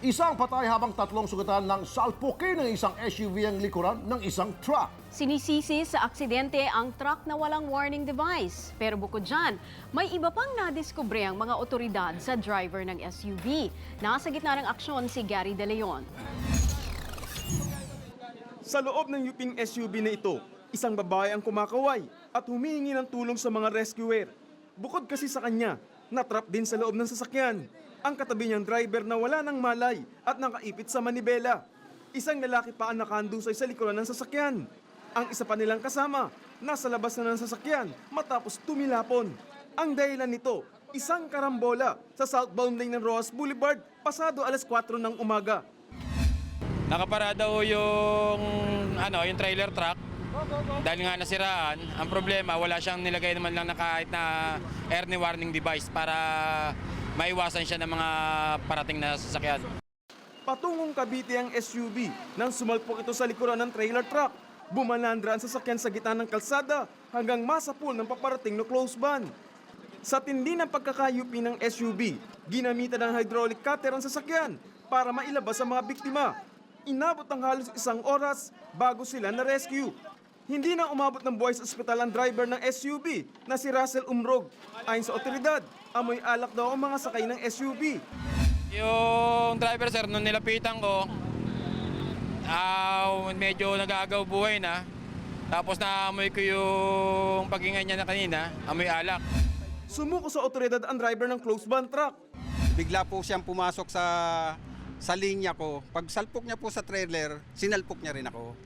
Isang patay habang tatlong sugatan ng salpukin ng isang SUV ang likuran ng isang truck. Sinisisi sa aksidente ang truck na walang warning device. Pero bukod dyan, may iba pang nadiskubre ang mga otoridad sa driver ng SUV. Nasa gitna ng aksyon si Gary De Leon. Sa loob ng yuping SUV na ito, isang babae ang kumakaway at humihingi ng tulong sa mga rescuer. Bukod kasi sa kanya, natrap din sa loob ng sasakyan. Ang katabi niyang driver na wala ng malay at nakaipit sa manibela. Isang lalaki pa ang nakandusay sa likuran ng sasakyan. Ang isa pa nilang kasama, nasa labas na ng sasakyan matapos tumilapon. Ang dahilan nito, isang karambola sa southbound lane ng Roas Boulevard pasado alas 4 ng umaga. Nakaparada ho yung ano, yung trailer truck. Dahil nga nasiraan, ang problema wala siyang nilagay naman lang na kahit na early warning device para maiwasan siya ng mga parating na sasakyan. Patungong Cavite ang SUV nang sumalpok ito sa likuran ng trailer truck. Bumalandra ang sasakyan sa gitna ng kalsada hanggang masapul ng paparating na close van. Sa tindi ng pagkakayupi ng SUV, ginamitan ng hydraulic cutter ang sasakyan para mailabas ang mga biktima. Inabot ang halos isang oras bago sila na-rescue. Hindi na umabot ng buhay sa ospital ang driver ng SUV na si Russell Umrog. Ayon sa otoridad, amoy alak daw ang mga sakay ng SUV. Yung driver sir, nung nilapitan ko, ah medyo nagagaw buhay na. Tapos naamoy ko yung pagingay niya na kanina, amoy alak. Sumuko sa otoridad ang driver ng close van truck. bigla po siyang pumasok sa sa linya ko. Pag salpok niya po sa trailer, sinalpok niya rin ako.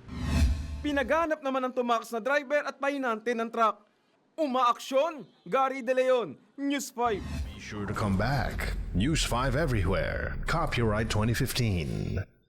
Pinaganap naman ang tumakas na driver at pahinante ng truck. Umaaksyon, Gary De Leon, News 5. Be sure to come back. News 5 everywhere. Copyright 2015.